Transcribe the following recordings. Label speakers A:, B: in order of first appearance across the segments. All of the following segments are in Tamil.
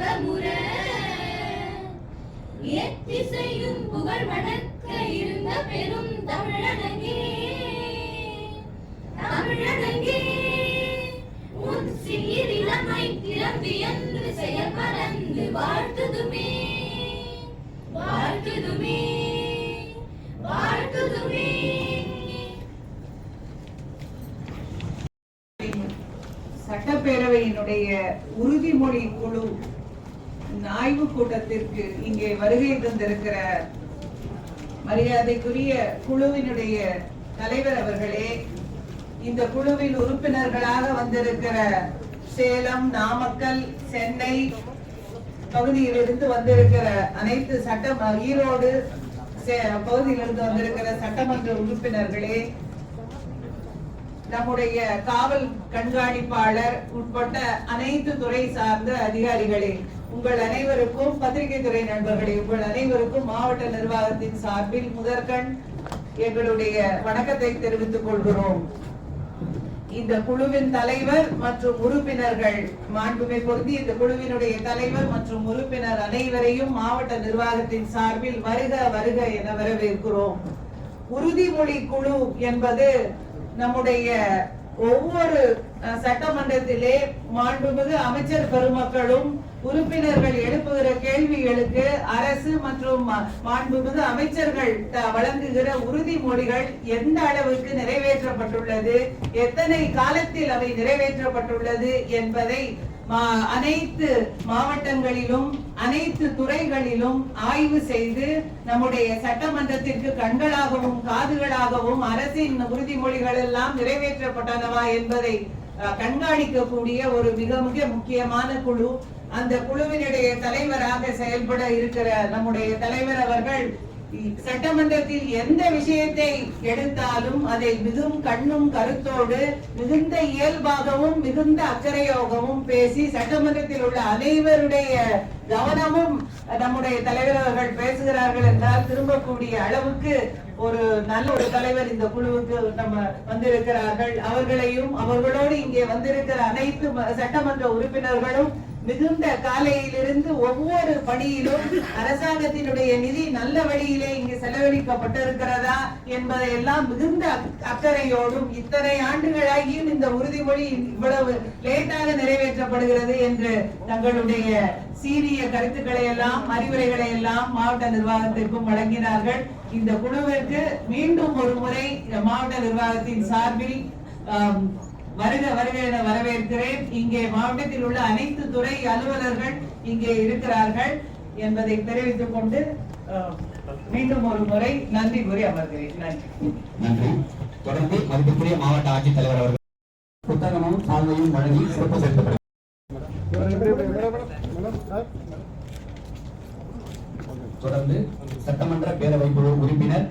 A: இன்பமுற. எத்திசையும் புகழ் இருந்த பெரும் தமிழனங்கே தமிழனங்கே உன் சீரிழமை திறந்து என்று செயல் வாழ்த்துதுமே. வாழ்த்துதுமே வாழ்த்துதுமே.
B: சட்டப்பேரவையினுடைய உறுதிமொழி குழு ஆய்வு கூட்டத்திற்கு இங்கே வருகை தந்திருக்கிற மரியாதைக்குரிய குழுவினுடைய தலைவர் அவர்களே இந்த குழுவில் உறுப்பினர்களாக வந்திருக்கிற சேலம் நாமக்கல் சென்னை பகுதியிலிருந்து வந்திருக்கிற அனைத்து சட்ட ஈரோடு சே- பகுதியிலிருந்து வந்திருக்கிற சட்டமன்ற உறுப்பினர்களே நம்முடைய காவல் கண்காணிப்பாளர் உட்பட்ட அனைத்து துறை சார்ந்த அதிகாரிகளே உங்கள் அனைவருக்கும் பத்திரிகை துறை நண்பர்களே உங்கள் அனைவருக்கும் மாவட்ட நிர்வாகத்தின் சார்பில் முதற்கண் எங்களுடைய வணக்கத்தை தெரிவித்துக் கொள்கிறோம். இந்த குழுவின் தலைவர் மற்றும் உறுப்பினர்கள் மாண்புமை பொருந்தி இந்த குழுவினுடைய தலைவர் மற்றும் உறுப்பினர் அனைவரையும் மாவட்ட நிர்வாகத்தின் சார்பில் வருக வருக என வரவேற்கிறோம். உறுதிமொழி குழு என்பது நம்முடைய ஒவ்வொரு சட்டமன்றத்திலே மாண்புமிகு அமைச்சர் பெருமக்களும் உறுப்பினர்கள் எழுப்புகிற கேள்விகளுக்கு அரசு மற்றும் மாண்புமிகு அமைச்சர்கள் த- வழங்குகிற உறுதிமொழிகள் எந்த அளவுக்கு நிறைவேற்றப்பட்டுள்ளது எத்தனை காலத்தில் அவை நிறைவேற்றப்பட்டுள்ளது என்பதை அனைத்து மாவட்டங்களிலும் அனைத்து துறைகளிலும் ஆய்வு செய்து நம்முடைய சட்டமன்றத்திற்கு கண்களாகவும் காதுகளாகவும் அரசின் உறுதிமொழிகள் எல்லாம் நிறைவேற்றப்பட்டனவா என்பதை கண்காணிக்கக்கூடிய ஒரு மிக மிக முக்கியமான குழு. அந்த குழுவினுடைய தலைவராக செயல்பட இருக்கிற நம்முடைய தலைவர் அவர்கள் சட்டமன்றத்தில் எந்த விஷயத்தை எடுத்தாலும் அதை மிகவும் கண்ணும் கருத்தோடு மிகுந்த இயல்பாகவும் மிகுந்த அக்கறையோகமும் பேசி சட்டமன்றத்தில் உள்ள அனைவருடைய கவனமும் நம்முடைய தலைவர் அவர்கள் பேசுகிறார்கள் என்றால் திரும்பக்கூடிய அளவுக்கு ஒரு நல்ல ஒரு தலைவர் இந்த குழுவுக்கு நம்ம வந்திருக்கிறார்கள். அவர்களையும் அவர்களோடு இங்கே வந்திருக்கிற அனைத்து சட்டமன்ற உறுப்பினர்களும் மிகுந்த காலையிலிருந்து ஒவ்வொரு பணியிலும் அரசாங்கத்தினுடைய நிதி நல்ல வழியிலே இங்கு செலவழிக்கப்பட்டிருக்கிறதா என்பதை எல்லாம் மிகுந்த அக்கறையோடும் இத்தனை ஆண்டுகளாகியும் இந்த உறுதிமொழி இவ்வளவு லேட்டாக நிறைவேற்றப்படுகிறது என்று தங்களுடைய சீரிய கருத்துக்களை எல்லாம் அறிவுரைகளை எல்லாம் மாவட்ட நிர்வாகத்திற்கும் வழங்கினார்கள். இந்த குழுவிற்கு மீண்டும் ஒரு முறை மாவட்ட நிர்வாகத்தின் சார்பில் வருக வருக என வரவேற்கிறேன். இங்கே மாவட்டத்தில் உள்ள அனைத்து துறை அலுவலர்கள் இங்கே இருக்கிறார்கள் என்பதை தெரிவித்துக் கொண்டு மீண்டும் ஒரு முறை நன்றி கூறி அமர்கிறேன். நன்றி.
C: நன்றி. தொடர்ந்து மதிப்புக்குரிய மாவட்ட ஆட்சித்தலைவர் அவர்கள் புத்தகமும் சால்வையும் வழங்கி சிறப்பு சேர்க்கப்படுகிறது தொடர்ந்து சட்டமன்ற பேரவை குழு உறுப்பினர்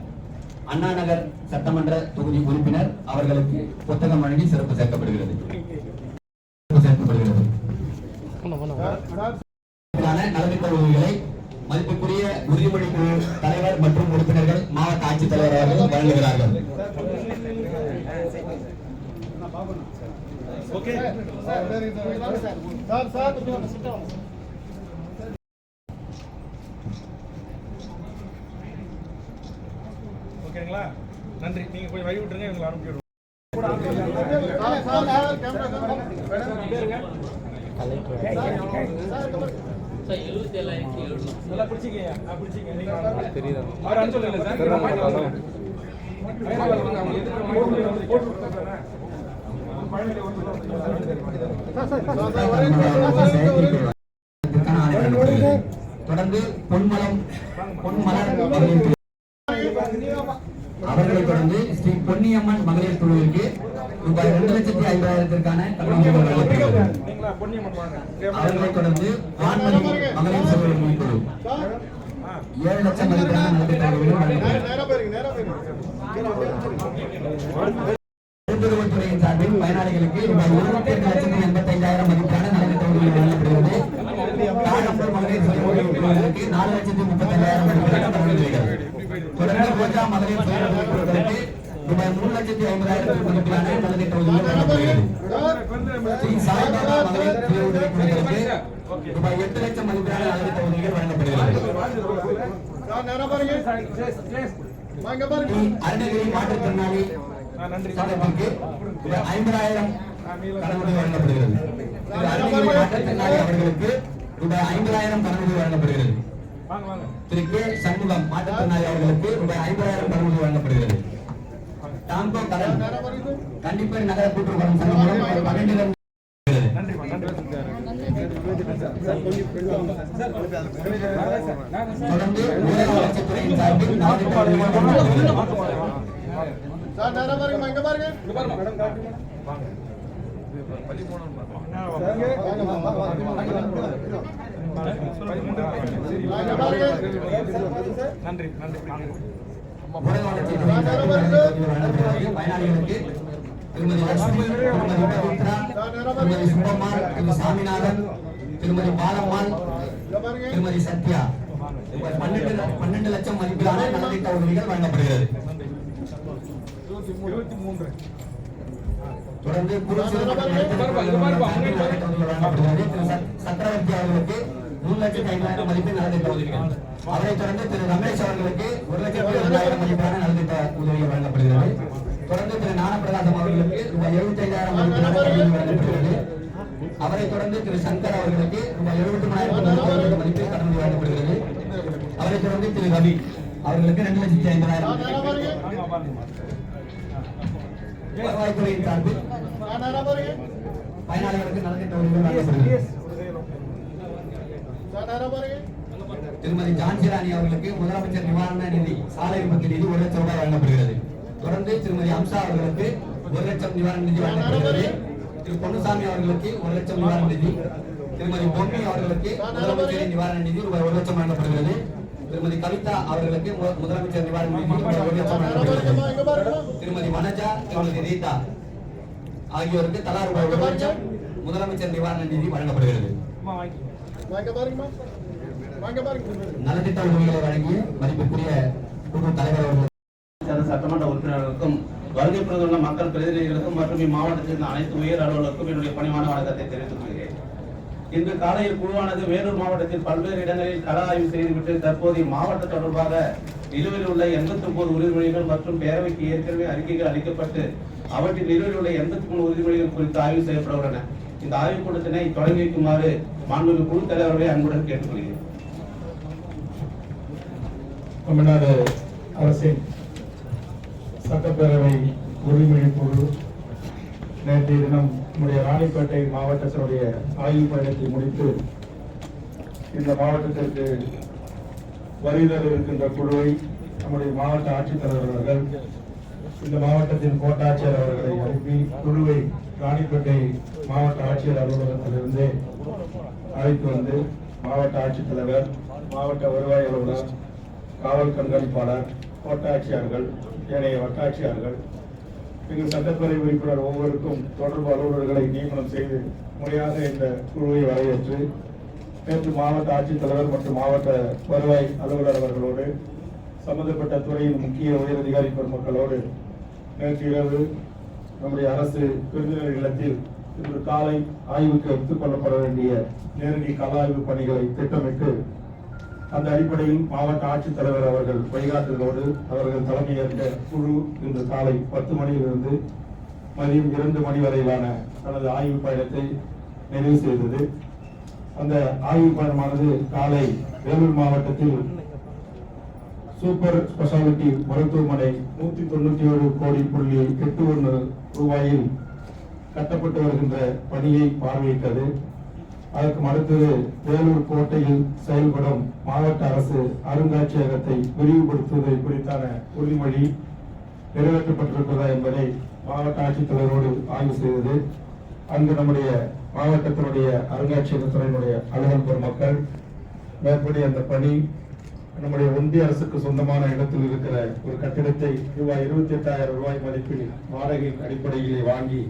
C: அண்ணா நகர் சட்டமன்ற தொகுதி உறுப்பினர் அவர்களுக்கு புத்தகம் வழங்கி சிறப்பு சேர்க்கப்படுகிறது. சேர்க்கப்படுகிறது. இதற்கான நலத்திட்ட உதவிகளை மதிப்புக்குரிய உறுதிமொழி குழு தலைவர் மற்றும் உறுப்பினர்கள் மாவட்ட ஆட்சித்தலைவர் அவர்கள் வழங்குகிறார்கள்
D: ஓகேங்களா நன்றி நீங்க கொஞ்சம் வழி விட்டுருங்க இவங்களை அனுப்பி விடுவோம் நல்லா பிடிச்சிக்கங்க ஆ, பிடிச்சிக்கங்க நீங்க வாங்க. அவர் அனுப்பிச்சு சார் நான் பாத்து வந்துடுறேன். ஐயா, வாங்க, அவங்க எதுக்கு போட்டு விடுங்க, போட்டு விடுங்க. பழனியில ஒரு
C: இதற்கான ஆணை வழங்கப்படுகிறது. தொடர்ந்து பொன்மலம் பொன்மலர் மகளிர் குழு. அவர்களை தொடர்ந்து ஸ்ரீ பொன்னியம்மன் மகளிர் குழுவிற்கு ரூபாய் ரெண்டு லட்சத்தி ஐம்பதாயிரத்திற்கான அவர்களை தொடர்ந்து மகளிர் சகோதரி ஏழு லட்சம் மதிப்பிலான நலத்திட்ட உதவிகள் வழங்கப்படுகிறது கூட்டுறவுத்துறையின் சார்பில் பயனாளிகளுக்கு ரூபாய் இருபத்தி எட்டு லட்சத்தி எண்பத்தி ஐந்தாயிரம் வழங்கப்படுகிறது தாழம்பூர் மகளிர் சுய உதவி குழுவிற்கு நாலு லட்சத்தி முப்பத்தி ஐந்தாயிரம் கடனுதவிகள் தொடர்ந்து மகளிர் குழுவிற்கு ரூபாய் மூணு லட்சத்தி மதிப்பிலான சாய்பாபா மகளிர் ரூபாய் எட்டு லட்சம் மதிப்பிலான வழங்கப்படுகிறது அருணகிரி மாற்றுத்திறனாளி சங்கத்திற்கு ஐம்பதாயிரம் கடனுதவி வழங்கப்படுகிறது. அருணகிரி மாற்றுத்திறனாளி அவர்களுக்கு ரூபாய் ஐம்பதாயிரம் கடனுதவி வழங்கப்படுகிறது.
D: வாங்க வாங்க.
C: திரு கே சண்முகம் மாற்றுத்திறனாளி அவர்களுக்கு ரூபாய் ஐம்பதாயிரம் கடனுதவி வழங்கப்படுகிறது. டாங்கோ கடன் கண்டிப்பேர் நகர கூட்டுறவு சங்கம் மூலம் ரூபாய் பன்னெண்டு தொடர்ந்து ஊரக வளர்ச்சித்துறையின் சார்பில்
D: நன்றி நன்றி.
C: பயனாளிகளுக்கு திருமதி லட்சுமி திருமதி பவித்ரா திருமதி சுப்பம்மாள் திரு சாமிநாதன் திருமதி பாலம்மாள் திருமதி சத்யா பன்னெண்டு பன்னெண்டு லட்சம் மதிப்பிலான நலத்திட்ட உதவிகள் வழங்கப்படுகிறது தொடர்ந்து சக்கரவர்த்தி அவர்களுக்கு மூணு லட்சத்தி ஐம்பதாயிரம் மதிப்பில் நலத்திட்ட உதவிகள் அவரைத் தொடர்ந்து திரு ரமேஷ் அவர்களுக்கு ஒரு லட்சத்தி இரண்டாயிரம் மதிப்பான நலத்திட்ட உதவிகள் வழங்கப்படுகிறது. தொடர்ந்து திரு ஞானபிரகாசம் அவர்களுக்கு ரூபாய் எழுபத்தி ஐந்தாயிரம் மதிப்பிலான உதவி வழங்கப்படுகிறது. அவரைத் தொடர்ந்து திரு சங்கர் அவர்களுக்கு ரூபாய் எழுபத்தி மூணாயிரத்தி மதிப்பில் கடன் வழங்கப்படுகிறது. அவரைத் தொடர்ந்து திரு ரவி அவர்களுக்கு ரெண்டு லட்சத்தி ஐம்பதாயிரம் வருவாய்த்துறையின் சார்பில் பயனாளிகளுக்கு நலத்திட்ட உதவிகள் வழங்கப்படுகிறது. திருமதி ஜான்சி ராணி அவர்களுக்கு முதலமைச்சர் நிவாரண நிதி சாலை விபத்து நிதி ஒரு லட்சம் ரூபாய் வழங்கப்படுகிறது. தொடர்ந்து திருமதி அம்சா அவர்களுக்கு ஒரு லட்சம் நிவாரண நிதி வழங்கப்படுகிறது. திரு பொன்னுசாமி அவர்களுக்கு ஒரு லட்சம் நிவாரண நிதி திருமதி பொன்னி அவர்களுக்கு முதலமைச்சரின் நிவாரண நிதி ரூபாய் ஒரு லட்சம் வழங்கப்படுகிறது. திருமதி கவிதா அவர்களுக்கு முதலமைச்சர் நிவாரண நிதி ரூபாய் ஒரு லட்சம் வழங்கப்படுகிறது. திருமதி வனஜா திருமதி ரீதா ஆகியோருக்கு தலா ரூபாய் ஒரு லட்சம் முதலமைச்சர் நிவாரண நிதி வழங்கப்படுகிறது. நலத்திட்ட உதவிகளை வழங்கிய மதிப்பிற்குரிய குழு தலைவர் அவர்கள்.
E: சட்டமன்ற உறுப்பினர்களுக்கும் வருகை புரிந்துள்ள மக்கள் பிரதிநிதிகளுக்கும் மற்றும் இம்மாவட்டத்தில் இருந்த அனைத்து உயர் அலுவலருக்கும் என்னுடைய பணிவான வணக்கத்தை தெரிவித்துக் கொள்கிறேன். இன்று காலையில் குழுவானது வேலூர் மாவட்டத்தில் பல்வேறு இடங்களில் கள ஆய்வு செய்துவிட்டு தற்போது இம்மாவட்டம் தொடர்பாக நிலுவையில் உள்ள எண்பத்தி ஒன்பது உறுதிமொழிகள் மற்றும் பேரவைக்கு ஏற்கனவே அறிக்கைகள் அளிக்கப்பட்டு அவற்றில் நிலுவையில் உள்ள எண்பத்தி மூணு உறுதிமொழிகள் குறித்து ஆய்வு செய்யப்பட உள்ளன. இந்த ஆய்வுக் கூட்டத்தினை தொடங்கி வைக்குமாறு மாண்புமிகு குழு தலைவர்களை அன்புடன் கேட்டுக்கொள்கிறேன்.
F: தமிழ்நாடு அரசின் சட்டப்பேரவை உரிமை குழு நேற்றைய தினம் நம்முடைய ராணிப்பேட்டை மாவட்டத்தினுடைய ஆய்வு பயணத்தை முடித்து இந்த மாவட்டத்திற்கு வருகிற இருக்கின்ற குழுவை நம்முடைய மாவட்ட ஆட்சித்தலைவர் அவர்கள் இந்த மாவட்டத்தின் கோட்டாட்சியர் அவர்களை அனுப்பி குழுவை ராணிப்பேட்டை மாவட்ட ஆட்சியர் அலுவலகத்திலிருந்து அழைத்து வந்து மாவட்ட ஆட்சித்தலைவர் மாவட்ட வருவாய் அலுவலர் காவல் கண்காணிப்பாளர் கோட்டாட்சியார்கள் ஏனைய வட்டாட்சியார்கள் எங்கள் சட்டப்பேரவை உறுப்பினர் ஒவ்வொருக்கும் தொடர்பு அலுவலர்களை நியமனம் செய்து முறையாக இந்த குழுவை வரவேற்று நேற்று மாவட்ட ஆட்சித்தலைவர் மற்றும் மாவட்ட வருவாய் அலுவலர் அவர்களோடு சம்பந்தப்பட்ட துறையின் முக்கிய உயரதிகாரி பெருமக்களோடு நேற்று இரவு நம்முடைய அரசு விருந்தினர் இல்லத்தில் இன்று காலை ஆய்வுக்கு எடுத்துக் கொள்ளப்பட வேண்டிய நேரடி கள ஆய்வு பணிகளை திட்டமிட்டு அந்த அடிப்படையில் மாவட்ட ஆட்சித்தலைவர் அவர்கள் வழிகாட்டுதலோடு அவர்கள் தலைமையேற்ற குழு இன்று காலை பத்து மணியிலிருந்து மதியம் இரண்டு மணி வரையிலான தனது ஆய்வு பயணத்தை நிறைவு செய்தது. அந்த ஆய்வு பயணமானது காலை வேலூர் மாவட்டத்தில் சூப்பர் ஸ்பெஷாலிட்டி மருத்துவமனை நூத்தி தொண்ணூத்தி ஏழு கோடி புள்ளி எட்டு ஒன்று ரூபாயில் கட்டப்பட்டு வருகின்ற பணியை பார்வையிட்டது. அதற்கு அடுத்தது வேலூர் கோட்டையில் செயல்படும் மாவட்ட அரசு அருங்காட்சியகத்தை விரிவுபடுத்துவதை குறித்தான உறுதிமொழி நிறைவேற்றப்பட்டிருக்கிறதா என்பதை மாவட்ட ஆட்சித்தலைவரோடு ஆய்வு செய்தது. அங்கு நம்முடைய மாவட்டத்தினுடைய அருங்காட்சியகத்தினுடைய அலுவல் பெருமக்கள் மேற்படி அந்த பணி நம்முடைய ஒன்றிய அரசுக்கு சொந்தமான இடத்தில் இருக்கிற ஒரு கட்டிடத்தை ரூபாய் இருபத்தி எட்டாயிரம் ரூபாய் மதிப்பில் வாடகையின் அடிப்படையிலே வாங்கி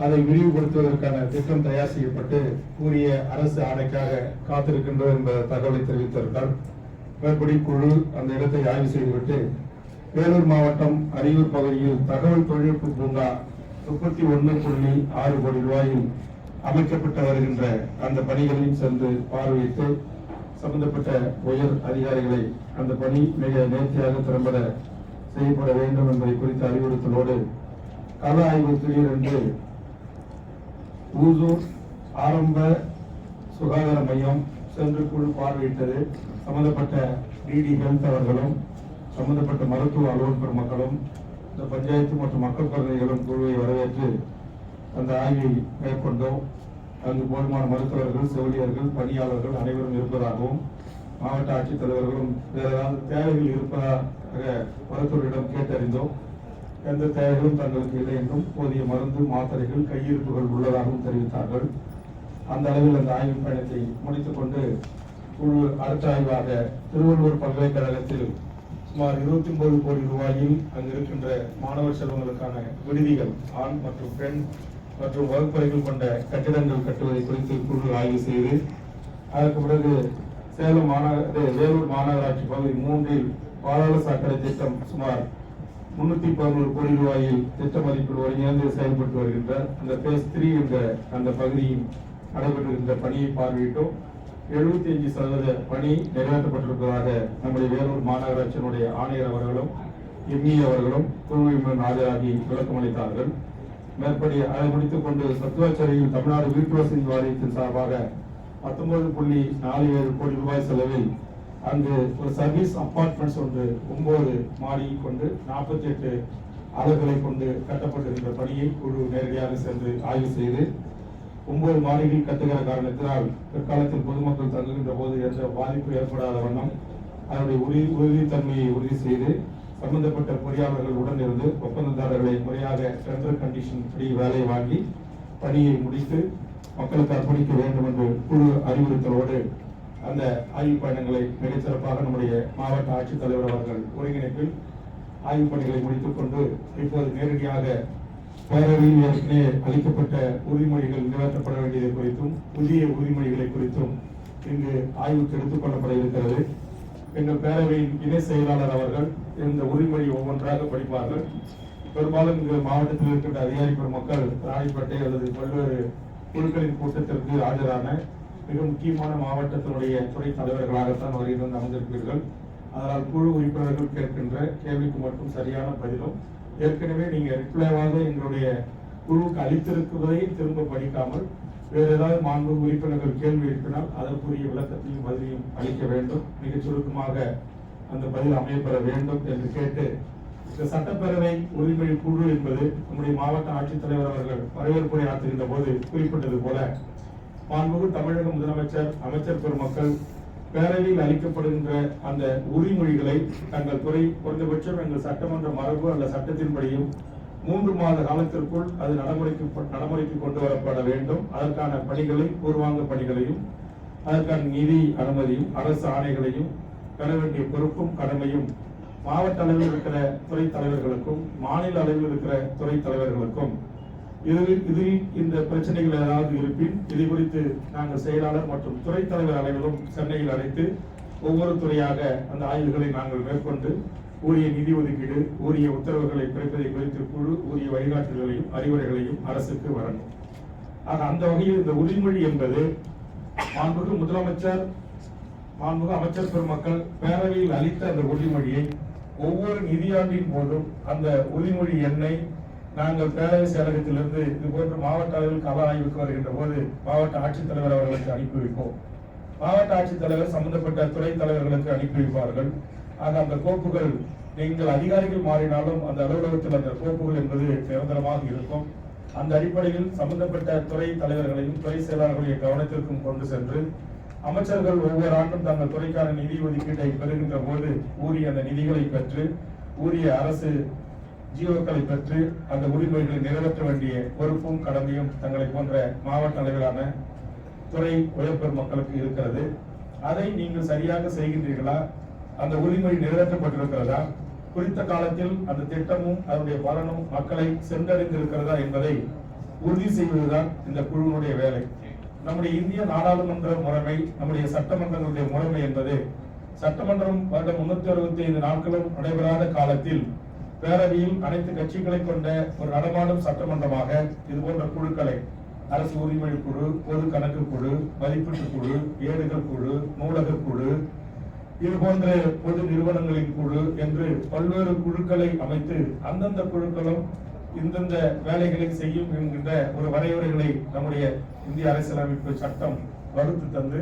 F: அதை விரிவுபடுத்துவதற்கான திட்டம் தயார் செய்யப்பட்டு கூறிய அரசு ஆணைக்காக காத்திருக்கின்றோம் என்ற தகவலை தெரிவித்தார்கள் மேற்படி குழு அந்த இடத்தை ஆய்வு செய்துவிட்டு வேலூர் மாவட்டம் அரியூர் பகுதியில் தகவல் தொழில்நுட்ப பூங்கா முப்பத்தி ஒன்று புள்ளி ஆறு கோடி ரூபாயில் அமைக்கப்பட்டு வருகின்ற அந்த பணிகளையும் சென்று பார்வையிட்டு சம்பந்தப்பட்ட உயர் அதிகாரிகளை அந்த பணி மிக நேர்த்தியாக திறம்பட செய்யப்பட வேண்டும் என்பதை குறித்த அறிவுறுத்தலோடு கள ஆய்வு திடீரென்று ஊசூர் ஆரம்ப சுகாதார மையம் சென்று குழு பார்வையிட்டது. சம்பந்தப்பட்ட டிடி ஹெல்த் அவர்களும் சம்பந்தப்பட்ட மருத்துவ அலுவலர் மக்களும் இந்த பஞ்சாயத்து மற்றும் மக்கள் பிரதிநிதிகளும் குழுவை வரவேற்று அந்த ஆய்வை மேற்கொண்டோம். அங்கு போதுமான மருத்துவர்கள் செவிலியர்கள் பணியாளர்கள் அனைவரும் இருப்பதாகவும் மாவட்ட ஆட்சித்தலைவர்களும் வேறு ஏதாவது தேவைகள் இருப்பதாக மருத்துவரிடம் கேட்டறிந்தோம். எந்த தேவைகளும் தங்களுக்கு இல்லை என்றும் போதிய மருந்து மாத்திரைகள் கையிருப்புகள் உள்ளதாகவும் தெரிவித்தார்கள். அந்த அளவில் அந்த ஆய்வு பயணத்தை முடித்துக் கொண்டு குழு அடுத்த ஆய்வாக திருவள்ளூர் பல்கலைக்கழகத்தில் சுமார் இருபத்தி ஒன்பது கோடி ரூபாயில் அங்கு இருக்கின்ற மாணவர் செல்வங்களுக்கான விடுதிகள் ஆண் மற்றும் பெண் மற்றும் வகுப்பறைகள் கொண்ட கட்டிடங்கள் கட்டுவதை குறித்து குழு ஆய்வு செய்து அதற்கு பிறகு சேலம் மாநகர வேலூர் மாநகராட்சி பகுதி மூன்றில் பாதாள சாக்கடை திட்டம் சுமார் முன்னூத்தி பதினோரு கோடி ரூபாயில் திட்ட மதிப்பீடு ஒருங்கிணைந்து செயல்பட்டு வருகின்ற அந்த பேஸ் த்ரீ என்ற அந்த பகுதியில் நடைபெற்றிருக்கின்ற பணியை பார்வையிட்டோம். எழுபத்தி அஞ்சு சதவீத பணி நிறைவேற்றப்பட்டிருப்பதாக நம்முடைய வேலூர் மாநகராட்சியினுடைய ஆணையர் அவர்களும் எம்இ அவர்களும் குழுவின் ஆஜராகி விளக்கம் அளித்தார்கள். மேற்படி அதை முடித்துக் கொண்டு சத்துவாச்சேரியில் தமிழ்நாடு வீட்டுவசதி வாரியத்தின் சார்பாக பத்தொன்பது புள்ளி நாலு ஏழு கோடி ரூபாய் செலவில் அங்கு ஒரு சர்வீஸ் அபார்ட்மெண்ட்ஸ் ஒன்று ஒன்பது மாடி கொண்டு நாற்பத்தி எட்டு அலகுகளை கொண்டு கட்டப்பட்டிருக்கிற பணியை குழு நேரடியாக சென்று ஆய்வு செய்து ஒன்பது மாடிகள் கட்டுகிற காரணத்தினால் பிற்காலத்தில் பொதுமக்கள் தங்குகின்ற போது எந்த பாதிப்பு ஏற்படாத வண்ணம் அதனுடைய உறுதி உறுதித்தன்மையை உறுதி செய்து சம்பந்தப்பட்ட பொறியாளர்கள் உடன் இருந்து ஒப்பந்ததாரர்களை முறையாக டெண்டர் கண்டிஷன் படி வேலை வாங்கி பணியை முடித்து மக்களுக்கு அர்ப்பணிக்க வேண்டும் என்று குழு அறிவுறுத்தலோடு அந்த ஆய்வு பயணங்களை மிகச்சிறப்பாக நம்முடைய மாவட்ட ஆட்சித்தலைவர் அவர்கள் ஒருங்கிணைப்பில் ஆய்வு பணிகளை முடித்துக் கொண்டு இப்போது நேரடியாக பேரவையில் ஏற்கனவே அளிக்கப்பட்ட உறுதிமொழிகள் நிறைவேற்றப்பட வேண்டியது குறித்தும் புதிய உறுதிமொழிகளை குறித்தும் இங்கு ஆய்வுக்கு எடுத்துக் கொள்ளப்பட இருக்கிறது. எங்கள் பேரவையின் இணை செயலாளர் அவர்கள் இந்த உறுதிமொழி ஒவ்வொன்றாக படிப்பார்கள். பெரும்பாலும் இங்கு மாவட்டத்தில் இருக்கின்ற அதிகாரி பெருமக்கள் ராணிப்பேட்டை அல்லது பல்வேறு குழுக்களின் கூட்டத்திற்கு ஆஜரான மிக முக்கியமான மாவட்டத்தினுடைய துறை தலைவர்களாகத்தான் வருகிறது அமர்ந்திருப்பீர்கள். அதனால் குழு உறுப்பினர்கள் கேட்கின்ற கேள்விக்கு மட்டும் சரியான பதிலும் ஏற்கனவே நீங்கள் ரிப்ளைவாக எங்களுடைய குழுவுக்கு அளித்திருக்கிறதை திரும்ப படிக்காமல் வேறு ஏதாவது மாண்பு உறுப்பினர்கள் கேள்வி எழுப்பினால் அதற்குரிய விளக்கத்தையும் பதிலையும் அளிக்க வேண்டும். மிகச் சுருக்கமாக அந்த பதில் அமையப்பெற வேண்டும் என்று கேட்டு இந்த சட்டப்பேரவை உரிமை குழு என்பது நம்முடைய மாவட்ட ஆட்சித்தலைவர் அவர்கள் வரவேற்புரை ஆற்றுகின்ற போது குறிப்பிட்டது போல மாண்புகு தமிழக முதலமைச்சர் அமைச்சர் பெருமக்கள் பேரவையில் அளிக்கப்படுகின்ற அந்த உரிமொழிகளை தங்கள் துறை குறைந்தபட்சம் எங்கள் சட்டமன்ற மரபு அல்ல சட்டத்தின்படியும் மூன்று மாத காலத்திற்குள் அது நடைமுறைக்கு நடைமுறைக்கு கொண்டு வரப்பட வேண்டும். அதற்கான பணிகளை பூர்வாங்க பணிகளையும் அதற்கான நிதி அனுமதியும் அரசு ஆணைகளையும் பெற வேண்டிய பொறுப்பும் கடமையும் மாவட்ட அளவில் இருக்கிற துறை தலைவர்களுக்கும் மாநில அளவில் இருக்கிற துறை தலைவர்களுக்கும் இதில் இதில் இந்த பிரச்சனைகள் ஏதாவது இருப்பின் இது குறித்து நாங்கள் செயலாளர் மற்றும் துறை தலைவர் அனைவரும் சென்னையில் அழைத்து ஒவ்வொரு துறையாக அந்த ஆய்வுகளை நாங்கள் மேற்கொண்டு உரிய நிதி ஒதுக்கீடு உரிய உத்தரவுகளை பிறப்பதை குறித்து குழு உரிய வழிகாட்டுதல்களையும் அறிவுரைகளையும் அரசுக்கு வழங்கும். ஆக அந்த வகையில் இந்த உறுதிமொழி என்பது மாண்புக்கு முதலமைச்சர் மாண்புக்கு அமைச்சர் பெருமக்கள் பேரவையில் அளித்த அந்த உறுதிமொழியை ஒவ்வொரு நிதியாண்டின் போதும் அந்த உறுதிமொழி எண்ணை நாங்கள் பேரவை செயலகத்திலிருந்து இது போன்ற மாவட்ட அளவில் கள ஆய்வுக்கு வருகின்ற போது மாவட்ட ஆட்சித்தலைவர் அவர்களுக்கு அனுப்பி வைப்போம். மாவட்ட ஆட்சித்தலைவர் சம்பந்தப்பட்ட துறை தலைவர்களுக்கு அனுப்பி வைப்பார்கள். ஆக அந்த கோப்புகள் நீங்கள் அதிகாரிகள் மாறினாலும் அந்த அலுவலகத்தில் அந்த கோப்புகள் என்பது நிரந்தரமாக இருக்கும். அந்த அடிப்படையில் சம்பந்தப்பட்ட துறை தலைவர்களையும் துறை செயலாளர்களுடைய கவனத்திற்கும் கொண்டு சென்று அமைச்சர்கள் ஒவ்வொரு ஆண்டும் தங்கள் துறைக்கான நிதி ஒதுக்கீட்டை பெறுகின்ற போது உரிய அந்த நிதிகளை பெற்று உரிய அரசு ஜீவர்களை பெற்று அந்த உரிமைகளை நிறைவேற்ற வேண்டிய பொறுப்பும் கடமையும் தங்களை போன்ற மாவட்ட அளவிலான துறை உயர்பெறும் மக்களுக்கு இருக்கிறது. அதை நீங்கள் சரியாக செய்கின்றீர்களா? அந்த உரிமை நிறைவேற்றப்பட்டிருக்கிறதா குறித்த காலத்தில் அந்த திட்டமும் அதனுடைய பலனும் மக்களை சென்றடைந்திருக்கிறதா என்பதை உறுதி செய்வதுதான் இந்த குழுவினுடைய வேலை. நம்முடைய இந்திய நாடாளுமன்ற முறைமை நம்முடைய சட்டமன்றங்களுடைய முறைமை என்பது சட்டமன்றம் வருடம் முன்னூத்தி அறுபத்தி ஐந்து நாட்களும் நடைபெறாத காலத்தில் பேரவையில் அனைத்து கட்சிகளை கொண்ட ஒரு நடமாடும் சட்டமன்றமாக இது போன்ற குழுக்களை அரசு உரிமை குழு பொது கணக்கு குழு மதிப்பீட்டு குழு ஏடுகள் குழு நூலக குழு இது போன்ற பொது நிறுவனங்களின் குழு என்று பல்வேறு குழுக்களை அமைத்து அந்தந்த குழுக்களும் இந்தந்த வேலைகளை செய்யும் என்கின்ற ஒரு வரையறைகளை நம்முடைய இந்திய அரசியலமைப்பு சட்டம் வகுத்து தந்து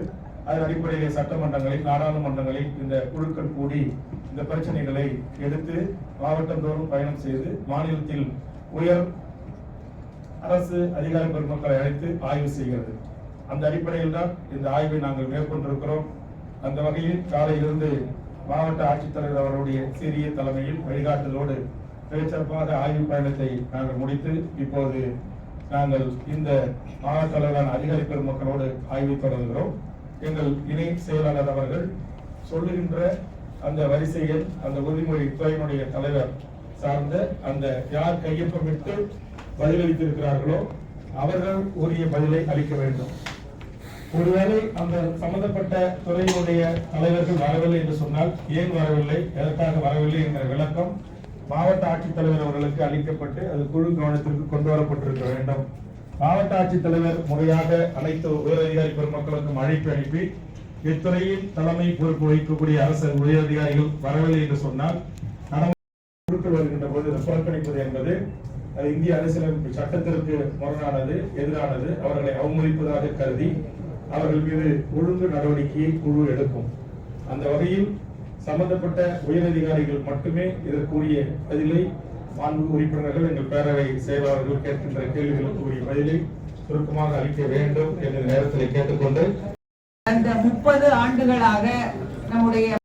F: அதன் அடிப்படையிலே சட்டமன்றங்களில் நாடாளுமன்றங்களில் இந்த குழுக்கள் கூடி இந்த பிரச்சனைகளை எடுத்து மாவட்டந்தோறும் பயணம் செய்து மாநிலத்தில் உயர் அரசு அதிகார பெருமக்களை அழைத்து ஆய்வு செய்கிறது. அந்த அடிப்படையில் தான் இந்த ஆய்வை நாங்கள் மேற்கொண்டிருக்கிறோம். அந்த வகையில் காலையிலிருந்து மாவட்ட ஆட்சித்தலைவர் அவருடைய சிறிய தலைமையில் வழிகாட்டுதலோடு மிகச்சிறப்பாக ஆய்வு பயணத்தை நாங்கள் முடித்து இப்போது நாங்கள் இந்த மாவட்ட அளவிலான அதிகாரி பெருமக்களோடு ஆய்வை தொடர்கிறோம். எங்கள் இணை செயலாளர் அவர்கள் சொல்லுகின்ற அந்த வரிசையில் அந்த உறுதிமொழி துறையினுடைய தலைவர் சார்ந்த அந்த யார் கையொப்பமிட்டு பதிலளித்திருக்கிறார்களோ அவர்கள் உரிய பதிலை அளிக்க வேண்டும். ஒருவேளை அந்த சம்பந்தப்பட்ட துறையினுடைய தலைவர்கள் வரவில்லை என்று சொன்னால் ஏன் வரவில்லை எதற்காக வரவில்லை என்ற விளக்கம் மாவட்ட ஆட்சித்தலைவர் அவர்களுக்கு அளிக்கப்பட்டு அது குழு கவனத்திற்கு கொண்டு வரப்பட்டிருக்க வேண்டும். மாவட்ட ஆட்சித்தலைவர் முறையாக அனைத்து உயரதிகாரி பெருமக்களுக்கும் அழைப்பு அனுப்பி இத்துறையின் தலைமை பொறுப்பு வகிக்கக்கூடிய அரசு உயரதிகாரிகள் வரவில்லை என்று சொன்னால் நடைமுறை குழுக்கள் வருகின்ற போது புறக்கணிப்பது என்பது அது இந்திய அரசியலமைப்பு சட்டத்திற்கு முரணானது எதிரானது அவர்களை அவமதிப்பதாக கருதி அவர்கள் மீது ஒழுங்கு நடவடிக்கையை குழு எடுக்கும். அந்த வகையில் சம்பந்தப்பட்ட உயரதிகாரிகள் மட்டுமே இதற்குரிய பதிலை மாண்பு உறுப்பினர்கள் எங்கள் பேரவை செயலாளர்கள் கேட்கின்ற கேள்விகளுக்கு உரிய பதிலை சுருக்கமாக அளிக்க வேண்டும் என்ற நேரத்தில் கேட்டுக்கொண்டு
B: அந்த முப்பது ஆண்டுகளாக நம்முடைய